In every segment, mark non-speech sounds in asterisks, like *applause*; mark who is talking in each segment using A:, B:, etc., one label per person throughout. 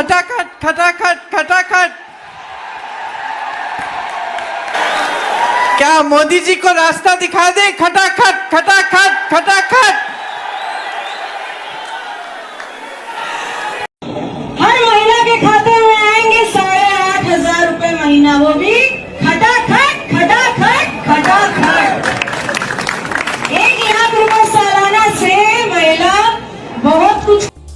A: खटाखट खटाखट खटाखट. क्या मोदी जी को रास्ता दिखा दे? खटाखट खटाखट खटाखट.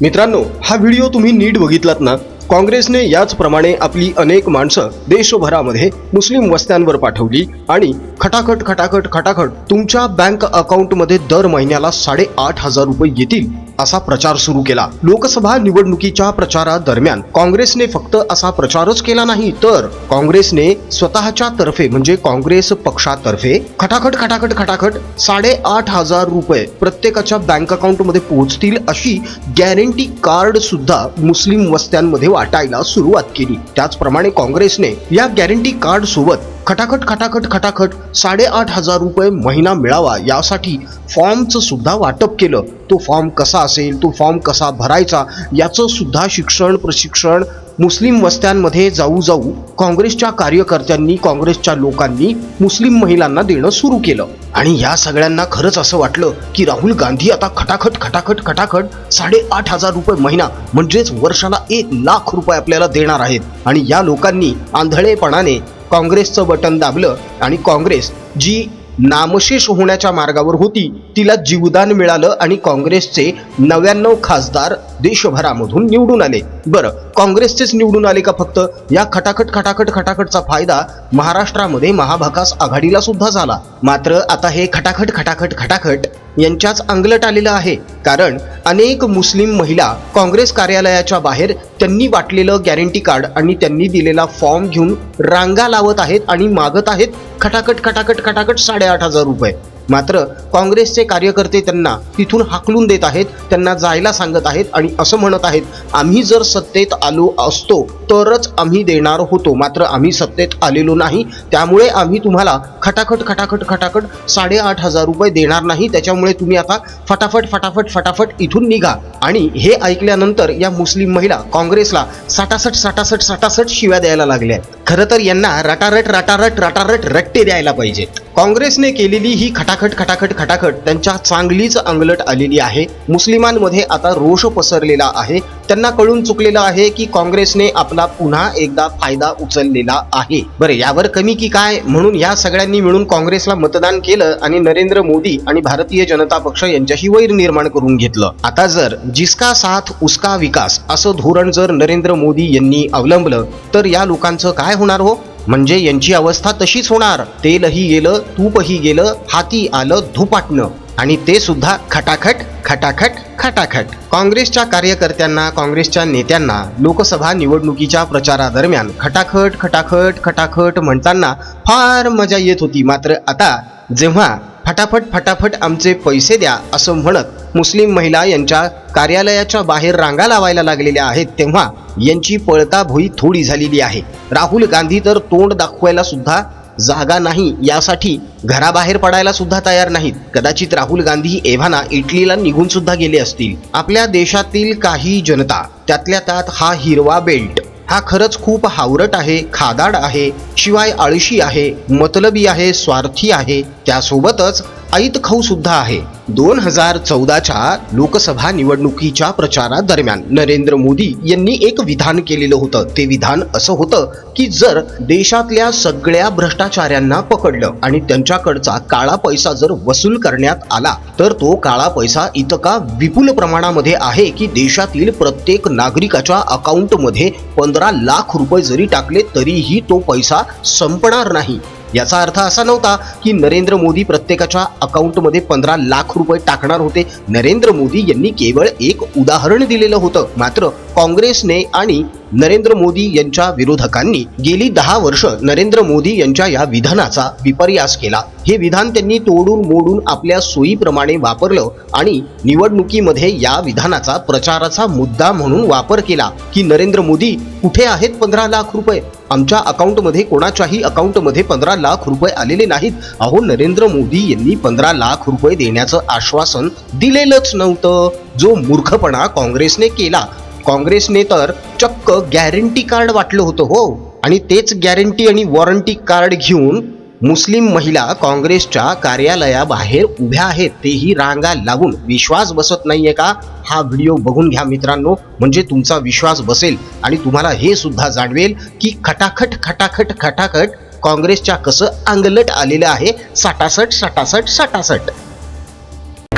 B: मित्रांनो हा व्हिडिओ तुम्ही नीट बघितलात ना काँग्रेसने याचप्रमाणे आपली अनेक माणसं देशभरामध्ये मुस्लिम वस्त्यांवर पाठवली आणि खटाखट खटाखट खटाखट तुमच्या बँक अकाउंटमध्ये दर महिन्याला साडेआठ हजार रुपये येतील असा प्रचार सुरू केला. लोकसभा निवडणुकीच्या प्रचारादरम्यान काँग्रेसने फक्त असा प्रचारच केला नाही तर काँग्रेसने स्वतःच्या तर्फे म्हणजे काँग्रेस पक्षातर्फे खटाखट खटाखट खटाखट साडेआठ हजार रुपये प्रत्येकाच्या बँक अकाउंटमध्ये पोहोचतील अशी गॅरंटी कार्ड सुद्धा मुस्लिम वस्त्यांमध्ये वाटायला सुरुवात केली. त्याचप्रमाणे काँग्रेसने या गॅरंटी कार्ड सोबत खटाखट खटाखट खटाखट साडेआठ हजार रुपये महिना मिळावा यासाठी फॉर्मचं सुद्धा वाटप केलं. तो फॉर्म कसा असेल तो फॉर्म कसा भरायचा याचं सुद्धा शिक्षण प्रशिक्षण मुस्लिम वस्त्यांमध्ये जाऊ जाऊ काँग्रेसच्या कार्यकर्त्यांनी काँग्रेसच्या लोकांनी मुस्लिम महिलांना देणं सुरू केलं. आणि या सगळ्यांना खरंच असं वाटलं की राहुल गांधी आता खटाखट खटाखट खटाखट साडेआठ हजार रुपये महिना म्हणजेच वर्षाला एक लाख रुपये आपल्याला देणार आहेत. आणि या लोकांनी आंधळेपणाने काँग्रेसचं बटन दाबलं आणि काँग्रेस जी नामशेष होण्याच्या मार्गावर होती तिला जीवदान मिळालं आणि काँग्रेसचे नव्याण्णव खासदार देशभरामधून निवडून आले. बरं काँग्रेसचेच निवडून आले का फक्त? या खटाखट खटाखट खटाखटचा फायदा महाराष्ट्रामध्ये महाभकास आघाडीला सुद्धा झाला. मात्र आता हे खटाखट खटाखट खटाखट यांच्याच अंगलट आलेलं आहे. कारण अनेक मुस्लिम महिला काँग्रेस कार्यालयाच्या बाहेर त्यांनी वाटलेलं गॅरंटी कार्ड आणि त्यांनी दिलेला फॉर्म घेऊन रांगा लावत आहेत आणि मागत आहेत खटाखट खटाखट खटाखट साडेआठ हजार रुपये. मात्र काँग्रेसचे कार्यकर्ते त्यांना तिथून हाकलून देत आहेत त्यांना जायला सांगत आहेत आणि असं म्हणत आहेत आम्ही जर सत्तेत आलो असतो तरच आम्ही देणार होतो. मात्र आम्ही सत्तेत आलेलो नाही. त्यामुळे आम्ही तुम्हाला खटाखट खटाखट खटाखट साडेआठ हजार रुपये देणार नाही. त्याच्यामुळे तुम्ही आता फटाफट फटाफट फटाफट इथून निघा. आणि हे ऐकल्यानंतर या मुस्लिम महिला काँग्रेसला साटासट साटासट साटासट शिव्या द्यायला लागल्या आहेत. खरं तर यांना रटारट रटारट रटारट रट्टे द्यायला पाहिजेत. काँग्रेसने केलेली ही खटाखट खटाखट खटाखट त्यांच्या चांगलीच अंगलट आलेली आहे. मुस्लिमांमध्ये आता रोष पसरलेला आहे. त्यांना कळून चुकलेलं आहे की काँग्रेसने आपला पुन्हा एकदा फायदा उचललेला आहे. बरं यावर कमी की काय? म्हणून या सगळ्यांनी मिळून काँग्रेसला मतदान केलं आणि नरेंद्र मोदी आणि भारतीय जनता पक्ष यांच्याशी वैर निर्माण करून घेतलं. आता जर जिसका साथ उसका विकास असं धोरण जर नरेंद्र मोदी यांनी अवलंबलं तर या लोकांचं काय होणार हो? म्हणजे यांची अवस्था तशीच होणार. तेलही गेलं तूपही गेलं हाती आलं धुपाटणं. आणि ते सुद्धा खटाखट खटाखट खटाखट. काँग्रेसच्या कार्यकर्त्यांना काँग्रेसच्या नेत्यांना लोकसभा निवडणुकीच्या प्रचारादरम्यान खटाखट खटाखट खटाखट म्हणताना फार मजा येत होती. मात्र आता जेव्हा फटाफट फटाफट आमचे पैसे द्या असं म्हणत मुस्लिम महिला यांच्या कार्यालयाच्या बाहेर रांगा लावायला लागलेल्या आहेत तेव्हा यांची पळताभोई थोडी झालेली आहे. राहुल गांधी तर तोंड दाखवायला सुद्धा जागा नाही यासाठी घराबाहेर पडायला सुद्धा तयार नाहीत. कदाचित राहुल गांधी एव्हाना इटलीला निघून सुद्धा गेले असतील. आपल्या देशातील काही जनता त्यातल्या त्यात हा हिरवा बेल्ट हा खरंच खूप हावरट आहे खादाड आहे शिवाय आळशी आहे मतलबी आहे स्वार्थी आहे त्यासोबतच ऐत खाऊ सुद्धा आहे. दोन हजार चौदाच्या लोकसभा निवडणुकीच्या प्रचारादरम्यान नरेंद्र मोदी यांनी एक विधान केलेलं होतं. ते विधान असं होतं की जर देशातल्या सगळ्या भ्रष्टाचाऱ्यांना पकडलं आणि त्यांच्याकडचा काळा पैसा जर वसूल करण्यात आला तर तो काळा पैसा इतका विपुल प्रमाणामध्ये आहे की देशातील प्रत्येक नागरिकाच्या अकाउंटमध्ये पंधरा लाख रुपये जरी टाकले तरीही तो पैसा संपणार नाही. याचा अर्थ असा नव्हता की नरेंद्र मोदी प्रत्येकाच्या अकाउंटमध्ये पंधरा लाख रुपये टाकणार होते. नरेंद्र मोदी यांनी केवळ एक उदाहरण दिलेलं होतं. मात्र काँग्रेसने आणि नरेंद्र मोदी यांच्या विरोधकांनी गेली दहा वर्ष नरेंद्र मोदी यांच्या या विधानाचा विपर्यास केला. हे विधान त्यांनी तोडून मोडून आपल्या सोयीप्रमाणे वापरलं आणि निवडणुकीमध्ये या विधानाचा प्रचाराचा मुद्दा म्हणून वापर केला की नरेंद्र मोदी कुठे आहेत पंधरा लाख रुपये? आमच्या अकाउंटमध्ये कोणाच्याही अकाउंटमध्ये पंधरा लाख रुपये आलेले नाहीत. अहो नरेंद्र मोदी यांनी पंधरा लाख रुपये देण्याचं आश्वासन दिलेलंच नव्हतं. जो मूर्खपणा काँग्रेसने केला काँग्रेसने तर चक्क गॅरंटी कार्ड वाटलं होतं हो. आणि तेच गॅरंटी आणि वॉरंटी कार्ड घेऊन मुस्लिम महिला काँग्रेसच्या कार्यालयाबाहेर उभ्या आहेत. तेही रांगा लागून. विश्वास बसत नाहीये का? हा व्हिडिओ बघून घ्या मित्रांनो. म्हणजे तुमचा विश्वास बसेल. आणि तुम्हाला हे सुद्धा जाणवेल की खटाखट खटाखट खटाखट काँग्रेसच्या कसं अंगलट आलेलं आहे. साठासट साटासट साठासठ.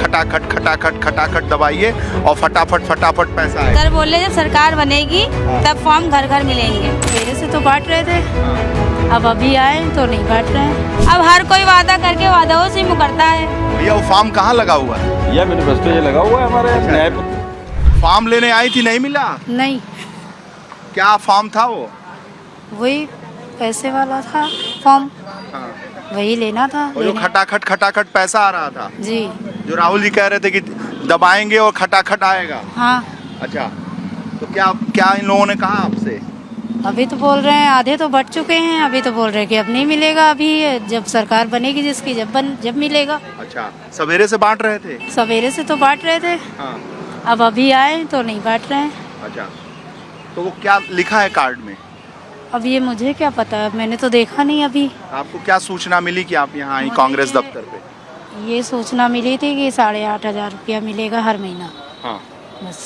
C: खटाखट खटाखट खटाखट दबाइए और फटाफट फटाफट पैसा आएगा
D: सर बोले जब सरकार बनेगी तब फॉर्म घर घर मिलेंगे। पहले से तो बांट रहे थे। अब अभी आए तो नहीं बांट रहे। अब हर कोई वादा करके वादाओं से मुकरता है।
C: भैया वो फॉर्म कहाँ लगा हुआ है?
E: यह मैनिफेस्टो ये लगा हुआ है हमारे न्याय
C: फॉर्म लेने आई थी नहीं मिला?
D: नहीं।
C: क्या फॉर्म था वो?
D: वही पैसे वाला था फॉर्म।
C: हाँ।
D: वही लेना था
C: और जो खटाखट खटाखट पैसा आ रहा था।
D: जी।
C: जो राहुल जी कह रहे थे कि दबाएँगे और खटाखट आएगा।
D: हाँ।
C: अच्छा तो क्या क्या इन लोगों ने कहा आपसे?
D: अभी तो बोल रहे हैं आधे तो बढ़ चुके हैं अभी तो बोल रहे हैं कि अब नहीं मिलेगा अभी जब सरकार बनेगी जिसकी जब बन जब मिलेगा।
C: अच्छा सवेरे से बांट रहे थे?
D: सवेरे से तो बांट रहे थे।
C: हाँ।
D: अब अभी आए तो नहीं बांट रहे हैं।
C: अच्छा तो वो क्या लिखा है कार्ड में?
D: अब ये मुझे क्या पता? है मैंने तो देखा नहीं अभी।
C: आपको क्या सूचना मिली कि आप यहाँ आई कांग्रेस दफ्तर पे?
D: ये सूचना मिली थी कि साढ़े आठ हज़ार रुपया मिलेगा हर महीना।
C: हाँ।
D: बस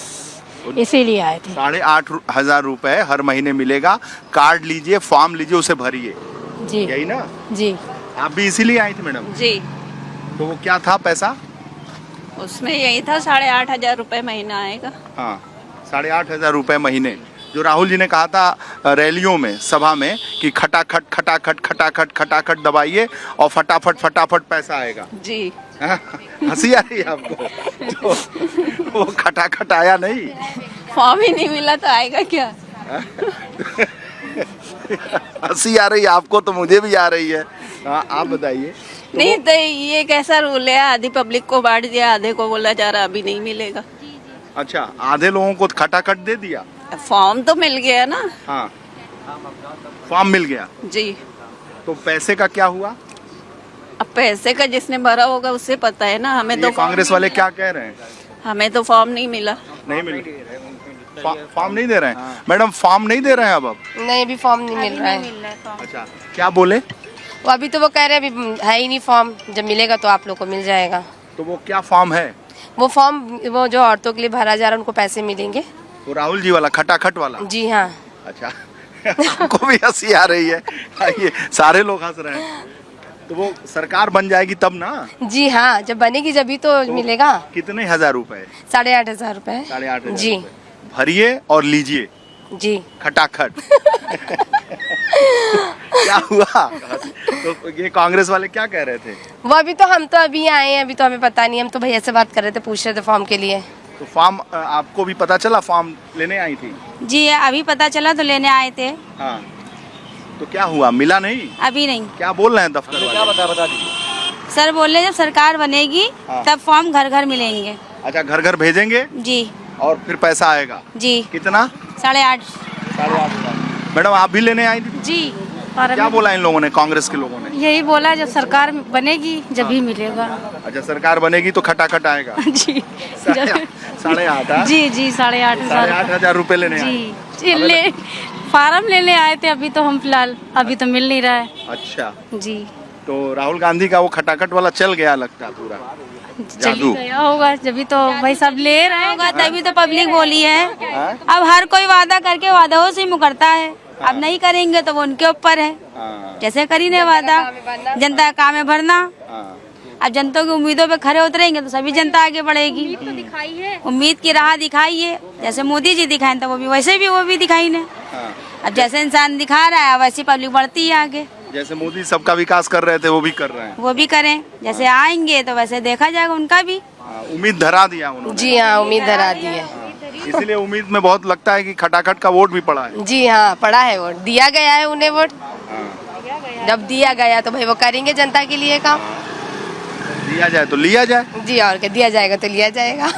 D: इसीलिए आए थे।
C: साढ़े आठ हज़ार रुपए हर महीने मिलेगा। कार्ड लीजिए फॉर्म लीजिए उसे भरिए।
D: जी।
C: यही ना?
D: जी।
C: आप भी इसीलिए आई थी मैडम?
F: जी।
C: तो वो क्या था पैसा?
F: उसमें यही था साढ़े आठ हज़ार रूपए महीना आएगा।
C: हाँ साढ़े आठ हज़ार रूपए महीने। जो राहुल जी ने कहा था रैलियों में सभा में कि खटाखट खटाखट खटाखट खटाखट दबाइए और फटाफट फटाफट पैसा आएगा।
F: जी।
C: हाँ, हँसी आ रही है आपको? तो वो खटाखट आया नहीं।
F: फॉर्म ही नहीं मिला तो आएगा क्या?
C: हँसी आ रही है आपको तो मुझे भी आ रही है। हाँ आप बताइए।
F: तो नहीं तो ये कैसा रूल है? आधी पब्लिक को बांट दिया आधे को बोला जा रहा अभी नहीं मिलेगा।
C: अच्छा आधे लोगों को खटाखट दे दिया?
F: फॉर्म तो मिल गया ना?
C: हाँ। फॉर्म मिल गया।
F: जी।
C: तो पैसे का क्या हुआ?
F: अब पैसे का जिसने भरा होगा उसे पता है ना हमें तो
C: कांग्रेस वाले क्या कह रहे हैं?
F: हमें तो फॉर्म नहीं मिला।
C: नहीं मिल। फॉर्म नहीं दे रहे हैं? मैडम फॉर्म नहीं दे रहे हैं अब? अब
G: नहीं अभी फॉर्म नहीं मिल रहा है।
C: अच्छा क्या बोले?
G: वो अभी तो वो कह रहे हैं अभी है ही नहीं फॉर्म जब मिलेगा तो आप लोग को मिल जाएगा।
C: तो वो क्या फॉर्म है?
G: वो फॉर्म वो जो औरतों के लिए भरा जा रहा है उनको पैसे मिलेंगे।
C: वो राहुल जी वाला खटाखट वाला?
G: जी हाँ।
C: अच्छा। आपको भी हँसी आ रही है। आइए सारे लोग हंस रहे हैं। तो वो सरकार बन जाएगी तब ना?
G: जी हाँ जब बनेगी जब ही तो तो मिलेगा।
C: कितने हज़ार रुपए?
G: साढ़े आठ हज़ार रूपए।
C: साढ़े आठ
G: जी।
C: भरिए और लीजिए।
G: जी।
C: खटाखट। *laughs* क्या हुआ? तो ये कांग्रेस वाले क्या कह रहे थे?
G: वो अभी तो हम तो अभी आए हैं अभी तो हमें पता नहीं हम तो भैया से बात कर रहे थे पूछ रहे थे फॉर्म के लिए।
C: तो फॉर्म आपको भी पता चला फॉर्म लेने आई थी?
D: जी अभी पता चला तो लेने आए थे।
C: हाँ। तो क्या हुआ? मिला नहीं?
D: अभी नहीं।
C: क्या बोल रहे हैं दफ्तर वाले?
D: सर बोल रहे जब सरकार बनेगी
C: हाँ।
D: तब फॉर्म घर घर मिलेंगे।
C: अच्छा घर घर भेजेंगे?
D: जी।
C: और फिर पैसा आएगा?
D: जी।
C: कितना?
D: साढ़े आठ।
C: साढ़े आठ मैडम आप भी लेने आई थी?
D: जी।
C: क्या बोला इन लोगों ने कांग्रेस के लोगों ने?
D: यही बोला जब सरकार बनेगी जब ही। मिलेगा।
C: अच्छा सरकार बनेगी तो खटाखट आएगा। *laughs*
D: जी।
C: साढ़े आठ- हाँ?
D: जी जी साढ़े आठ
C: साढ़े आठ
D: हज़ार
C: रूपए लेने
D: जी। ले फार्म लेने आए थे अभी तो हम फ़िलहाल अभी तो मिल नहीं रहा है।
C: अच्छा।
D: जी।
C: तो राहुल गांधी का वो खटाखट वाला चल गया लगता है पूरा।
D: चली
C: जादू।
D: गया होगा जब तो भाई सब ले रहे होगा तभी तो पब्लिक बोली है। अब हर कोई वादा करके वादाओं से मुकरता है। अब नहीं करेंगे तो वो उनके ऊपर है।
C: हाँ।
D: जैसे करी ने वादा? जनता का काम है भरना।
C: हाँ।
D: अब जनता की उम्मीदों पे खड़े उतरेंगे तो सभी जनता आगे बढ़ेगी। उम्मीद की राह दिखाई है। जैसे मोदी जी दिखाए तो वो भी वैसे भी वो भी दिखाई ने।
C: हाँ।
D: अब जैसे इंसान दिखा रहा है वैसी पब्लिक बढ़ती है आगे।
C: जैसे मोदी सबका विकास कर रहे थे वो भी कर रहे हैं।
D: वो भी करें। जैसे आएँगे तो वैसे देखा जाएगा उनका भी।
C: हाँ, उम्मीद धरा दिया उन्होंने।
G: जी हाँ उम्मीद धरा दी है।
C: इसीलिए उम्मीद में बहुत लगता है कि खटाखट का वोट भी पड़ा है।
G: जी हाँ पड़ा है वोट। दिया गया है उन्हें वोट।
C: हाँ।
G: जब दिया गया तो भाई वो करेंगे जनता के लिए काम।
C: दिया जाए तो लिया जाए।
G: जी और क्या दिया जाएगा तो लिया जाएगा।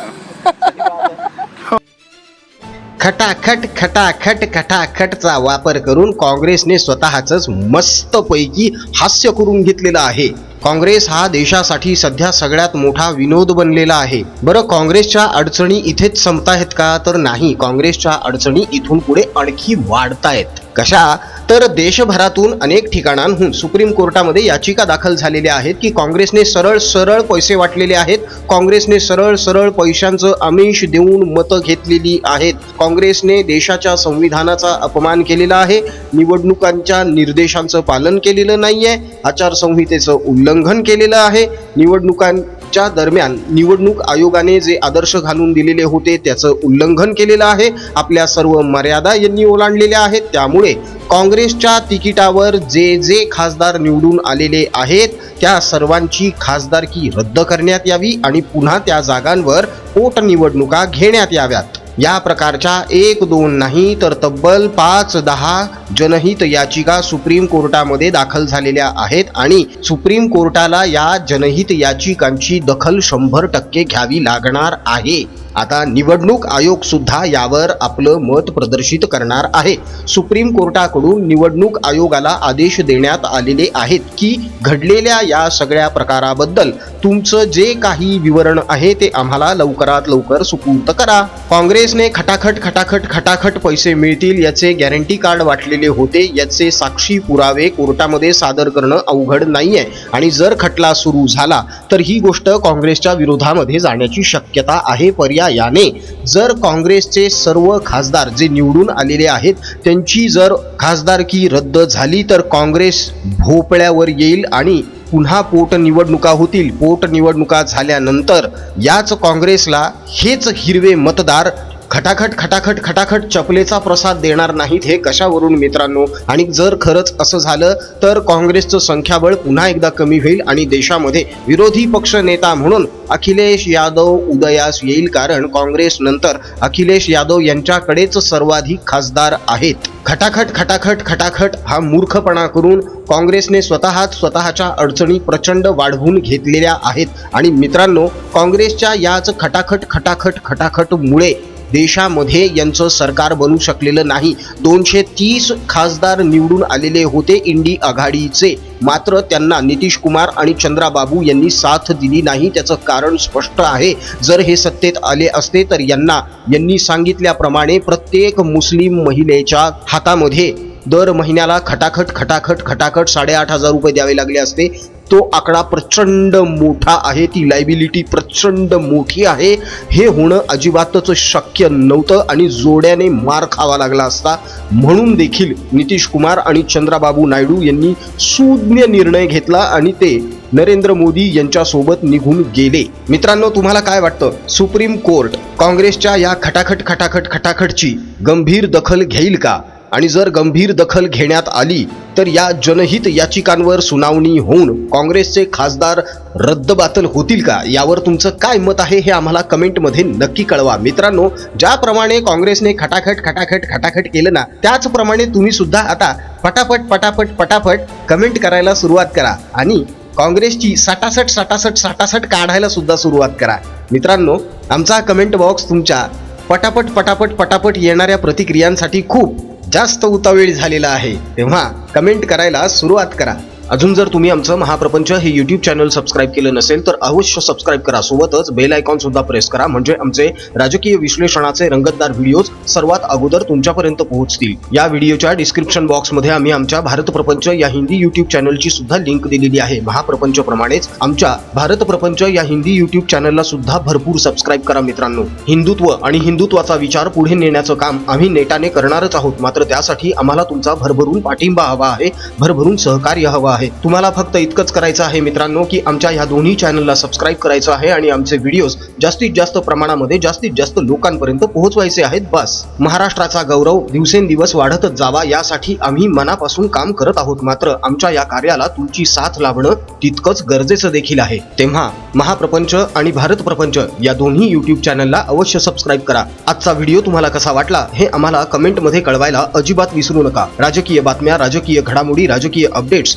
B: खटाखट खटाखट खटाखटचा वापर करून काँग्रेसने स्वतःच मस्तपैकी हास्य करून घेतलेलं आहे. काँग्रेस हा देशासाठी सध्या सगळ्यात मोठा विनोद बनलेला आहे. बरं काँग्रेसच्या अडचणी इथेच संपतायत का? तर नाही काँग्रेसच्या अडचणी इथून पुढे आणखी वाढतायत. कशा? तर देशभरातून अनेक ठिकाणांहून सुप्रीम कोर्टामध्ये याचिका दाखल झालेल्या आहेत की काँग्रेसने सरळ सरळ पैसे वाटलेले आहेत. काँग्रेसने सरळ सरळ पैशांचं आमिष देऊन मतं घेतलेली आहेत. काँग्रेसने देशाच्या संविधानाचा अपमान केलेला आहे. निवडणुकांच्या निर्देशांचं पालन केलेलं नाही आहे आचारसंहितेचं उल्लंघन केलेलं आहे. निवडणुकां च्या दरम्यान निवडणूक आयोगाने जे आदर्श घालून दिलेले होते त्याचं उल्लंघन केलेलं आहे. आपल्या सर्व मर्यादा यांनी ओलांडलेल्या आहेत. त्यामुळे काँग्रेसच्या तिकिटावर जे जे खासदार निवडून आलेले आहेत त्या सर्वांची खासदारकी रद्द करण्यात यावी आणि पुन्हा त्या जागांवर पोटनिवडणुका घेण्यात याव्यात. या प्रकारच्या एक दोन नाही तर तब्बल पाच दहा जनहित याचिका सुप्रीम कोर्टामध्ये दाखल झालेल्या आहेत आणि सुप्रीम कोर्टाला या जनहित याचिकांची दखल शंभर टक्के घ्यावी लागणार आहे. आता निवडणूक आयोग सुद्धा यावर आपलं मत प्रदर्शित करणार आहे. सुप्रीम कोर्टाकडून निवडणूक आयोगाला आदेश देण्यात आलेले आहेत की घडलेल्या या सगळ्या प्रकाराबद्दल तुमचं जे काही विवरण आहे ते आम्हाला लवकरात लवकर सुपूर्त करा. काँग्रेसने खटाखट खटाखट खटाखट पैसे मिळतील याचे गॅरंटी कार्ड वाटलेले होते याचे साक्षी पुरावे कोर्टामध्ये सादर करणं अवघड नाहीये. आणि जर खटला सुरू झाला तर ही गोष्ट काँग्रेसच्या विरोधामध्ये जाण्याची शक्यता आहे. पर्याय पर्यायाने जर काँग्रेसचे सर्व खासदार जे निवडून आलेले आहेत त्यांची जर खासदारकी रद्द झाली तर काँग्रेस भोपळ्यावर येईल आणि पुन्हा पोटनिवडणुका होतील. पोटनिवडणुका झाल्यानंतर याच काँग्रेसला हेच हिरवे मतदार खटाखट खटाखट खटाखट चपलेचा प्रसाद देणार नाहीत हे कशावरून मित्रांनो? आणि जर खरंच असं झालं तर काँग्रेसचं संख्याबळ पुन्हा एकदा कमी होईल आणि देशामध्ये विरोधी पक्ष नेता म्हणून अखिलेश यादव उदयास येईल कारण काँग्रेस नंतर अखिलेश यादव यांच्याकडेच सर्वाधिक खासदार आहेत. खटाखट खटाखट खटाखट हा मूर्खपणा करून काँग्रेसने स्वतःच स्वतःच्या अडचणी प्रचंड वाढवून घेतलेल्या आहेत. आणि मित्रांनो काँग्रेसच्या याच खटाखट खटाखट खटाखटमुळे देशामध्ये यांचं सरकार बनू शकलेलं नाही. दोनशे तीस खासदार निवडून आलेले होते इंडी आघाडीचे. मात्र त्यांना नितीश कुमार आणि चंद्राबाबू यांनी साथ दिली नाही त्याचं कारण स्पष्ट आहे. जर हे सत्तेत आले असते तर यांना यांनी सांगितल्याप्रमाणे प्रत्येक मुस्लिम महिलेच्या हातामध्ये दर महिन्याला खटाखट खटाखट खटाखट साडेआठ हजार रुपये द्यावे लागले असते. तो आकडा प्रचंड मोठा आहे ती लायबिलिटी प्रचंड मोठी आहे. हे होणं अजिबातच शक्य नव्हतं आणि जोड्याने मार खावा लागला असता. म्हणून देखील नितीश कुमार आणि चंद्राबाबू नायडू यांनी सुज्ञ निर्णय घेतला आणि ते नरेंद्र मोदी यांच्यासोबत निघून गेले. मित्रांनो तुम्हाला काय वाटतं? सुप्रीम कोर्ट काँग्रेसच्या या खटाखट खटाखट खटाखटची गंभीर दखल घेईल का? आणि जर गंभीर दखल घेण्यात आली तर या जनहित याचिकांवर सुनावणी होऊन काँग्रेसचे खासदार रद्दबातल होतील का? यावर तुमचं काय मत आहे हे आम्हाला कमेंटमध्ये नक्की कळवा. मित्रांनो ज्याप्रमाणे काँग्रेसने खटाखट खटाखट खटाखट केलं ना त्याचप्रमाणे तुम्ही सुद्धा आता पटापट पटापट पटापट कमेंट करायला सुरुवात करा आणि काँग्रेसची साटासट साटासट साटासट काढायला सुद्धा सुरुवात करा. मित्रांनो आमचा कमेंट बॉक्स तुमच्या पटापट पटापट पटापट येणाऱ्या प्रतिक्रियांसाठी खूप जास्त उतावीळ झालेला आहे. तेव्हा कमेंट करायला सुरुवात करा. अजून जर तुम्ही आमचं महाप्रपंच हे यूट्यूब चॅनल सबस्क्राईब केलं नसेल तर अवश्य सबस्क्राईब करा. सोबतच बेल आयकॉन सुद्धा प्रेस करा. म्हणजे आमचे राजकीय विश्लेषणाचे रंगतदार व्हिडिओज सर्वात अगोदर तुमच्यापर्यंत पोहोचतील. या व्हिडिओच्या डिस्क्रिप्शन बॉक्समध्ये आम्ही आमच्या भारत प्रपंच या हिंदी युट्यूब चॅनलची सुद्धा लिंक दिलेली आहे. महाप्रपंच प्रमाणेच आमच्या भारत प्रपंच या हिंदी युट्यूब चॅनलला सुद्धा भरपूर सबस्क्राईब करा मित्रांनो. हिंदुत्व आणि हिंदुत्वाचा विचार पुढे नेण्याचं काम आम्ही नेटाने करणारच आहोत. मात्र त्यासाठी आम्हाला तुमचा भरभरून पाठिंबा हवा आहे. भरभरून सहकार्य हवा आहे. तुम्हाला फक्त इतकंच करायचं आहे मित्रांनो की आमच्या ह्या दोन्ही चॅनलला सबस्क्राईब करायचं आहे आणि आमचे व्हिडिओज जास्तीत जास्त प्रमाणामध्ये जास्तीत जास्त लोकांपर्यंत पोहोचवायचे आहेत. बस. महाराष्ट्राचा गौरव दिवसेंदिवस वाढतच जावा यासाठी आम्ही मनापासून काम करत आहोत. मात्र आमच्या या कार्याला तुमची साथ लाभणं तितकंच गरजेचं देखील आहे. तेव्हा महाप्रपंच आणि भारत प्रपंच या दोन्ही युट्यूब चॅनलला अवश्य सबस्क्राईब करा. आजचा व्हिडिओ तुम्हाला कसा वाटला हे आम्हाला कमेंटमध्ये कळवायला अजिबात विसरू नका. राजकीय बातम्या राजकीय घडामोडी राजकीय अपडेट्स